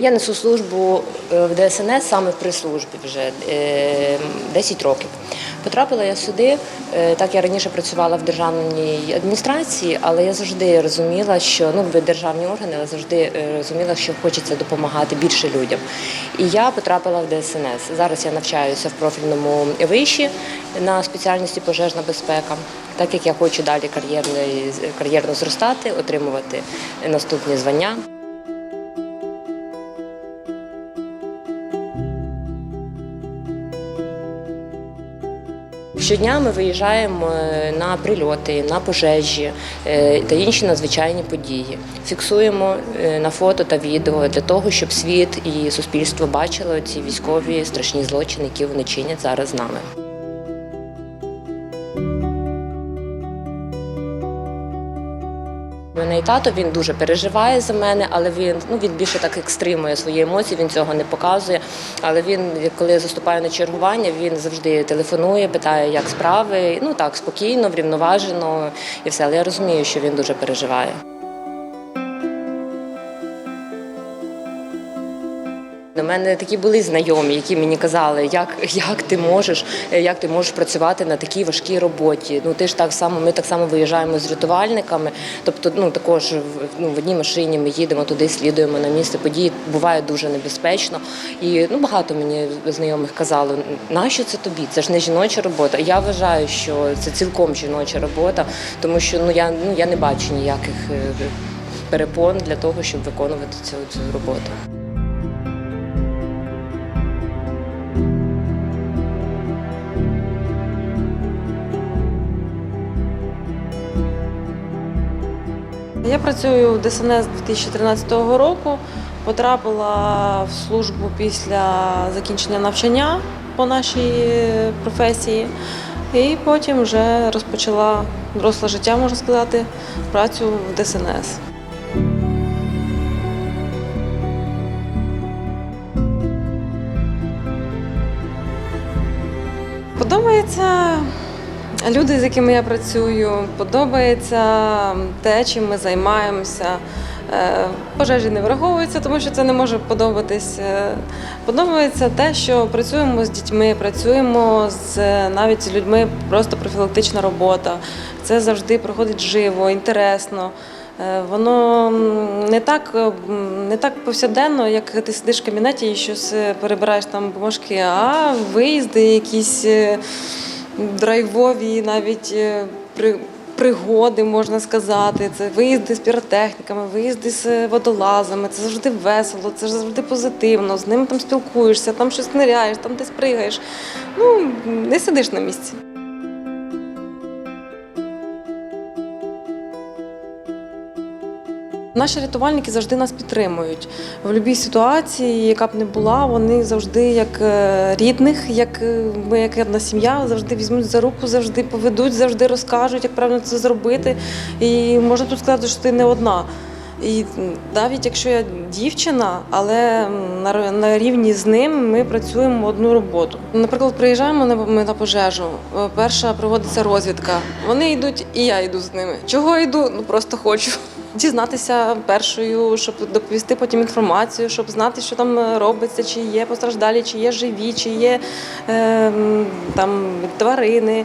Я несу службу е, в ДСНС саме при службі вже е, 10 років. Потрапила я сюди, е, так я раніше працювала в державній адміністрації, але я завжди розуміла, що ну в державні органи, але завжди е, розуміла, що хочеться допомагати більше людям. І я потрапила в ДСНС. Зараз я навчаюся в профільному виші на спеціальності пожежна безпека. Так як я хочу далі кар'єрно зростати, отримувати наступні звання. Щодня ми виїжджаємо е, на прильоти, на пожежі е, та інші надзвичайні події. Фіксуємо е, на фото та відео для того, щоб світ і суспільство бачили ці військові страшні злочини, які вони чинять зараз з нами. Мене і тато він дуже переживає за мене, але він ну він більше так екстримує свої емоції. Він цього не показує. Але він, коли я заступаю на чергування, він завжди телефонує, питає, як справи. Ну так спокійно, врівноважено і все. Але я розумію, що він дуже переживає. Мене такі були знайомі, які мені казали, як, як ти можеш, е, як ти можеш працювати на такій важкій роботі. Ну ти ж так само, ми так само виїжджаємо з рятувальниками. Тобто, ну також ну, в одній машині ми їдемо туди, слідуємо на місце події. Буває дуже небезпечно. І ну багато мені знайомих казали, нащо це тобі? Це ж не жіноча робота. Я вважаю, що це цілком жіноча робота, тому що ну я ну я не бачу ніяких е, перепон для того, щоб виконувати цю, цю роботу. Я працюю в ДСНС 2013 року. Потрапила в службу після закінчення навчання по нашій професії, і потім вже розпочала доросле життя, можна сказати, працю в ДСНС. Подобається люди, з якими я працюю, подобається те, чим ми займаємося. Е, Пожежі не враховуються, тому що це не може подобатись. Е, Подобається те, що працюємо з дітьми, працюємо з навіть з людьми, просто профілактична робота. Це завжди проходить живо, інтересно. Е, Воно не так, не так повсякденно, як ти сидиш в кабінеті і щось перебираєш там бумажки, а виїзди якісь драйвові, навіть е, при. Пригоди можна сказати, це виїзди з піротехніками, виїзди з е, водолазами. Це завжди весело, це завжди позитивно. З ними там спілкуєшся, там щось ниряєш, там десь пригаєш. Ну не сидиш на місці. Наші рятувальники завжди нас підтримують в будь-якій ситуації, яка б не була. Вони завжди як е, рідних, як е, ми, як одна сім'я, завжди візьмуть за руку, завжди поведуть, завжди розкажуть, як правильно це зробити. І можна тут сказати, що ти не одна. І навіть якщо я дівчина, але на, рівні з ним ми працюємо одну роботу. Наприклад, приїжджаємо ми на пожежу. е, Перша проводиться розвідка. Вони йдуть, і я йду з ними. Чого йду? Ну просто хочу дізнатися першою, щоб доповісти потім інформацію, щоб знати, що там е, робиться, чи є постраждалі, чи є живі, чи є е, там тварини.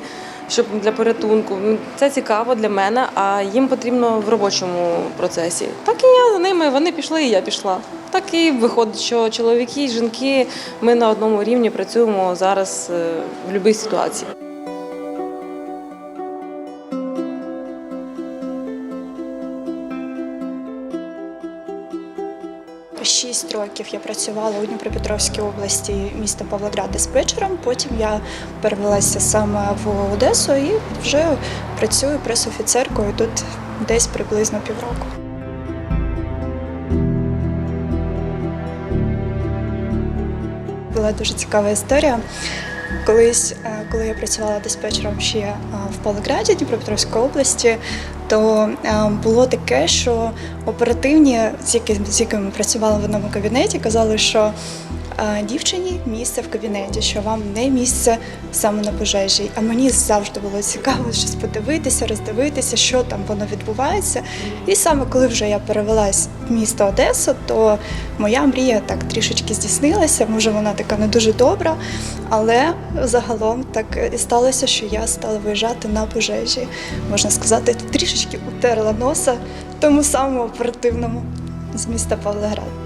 Щоб для порятунку це цікаво для мене, а їм потрібно в робочому процесі. Так і я за ними. Вони пішли, і я пішла. Так і виходить, що чоловіки і жінки ми на одному рівні працюємо зараз е, в будь-якій ситуації. Шість років я працювала у Дніпропетровській області міста Павлоград диспетчером. Потім я перевелася саме в Одесу і вже працюю пресофіцеркою тут десь приблизно півроку. Була дуже цікава історія. Колись, е, коли я працювала диспетчером ще е, в Павлограді, Дніпропетровської області, то е, було таке, що оперативні, з якими, працювала в одному кабінеті, казали, що е, дівчині місце в кабінеті, що вам не місце саме на пожежі. А мені завжди було цікаво щось подивитися, роздивитися, що там воно відбувається. І саме коли вже я перевелась в місто Одесу, то моя мрія так трішечки здійснилася. Може, вона така не дуже добра, але загалом так і сталося, що я стала виїжджати на пожежі. Можна сказати, трішечки утерла носа тому самому оперативному з міста Павлоград.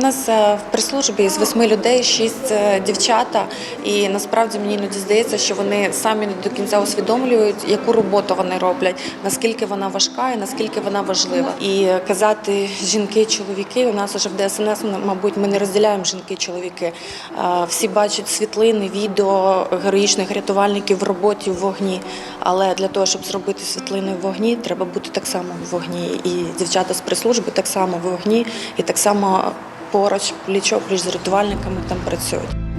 Нас е, в прес-службі з восьми людей шість е, дівчата, і насправді мені іноді здається, що вони самі не до кінця усвідомлюють, яку роботу вони роблять, наскільки вона важка і наскільки вона важлива. І казати жінки, чоловіки у нас уже в ДСНС, мабуть, ми не розділяємо жінки, чоловіки. Е, Всі бачать світлини, відео героїчних рятувальників в роботі в вогні. Але для того, щоб зробити світлини в вогні, треба бути так само в вогні. І дівчата з прес-служби так само в вогні, і так само поруч, пліч-опліч з рятувальниками там працюють.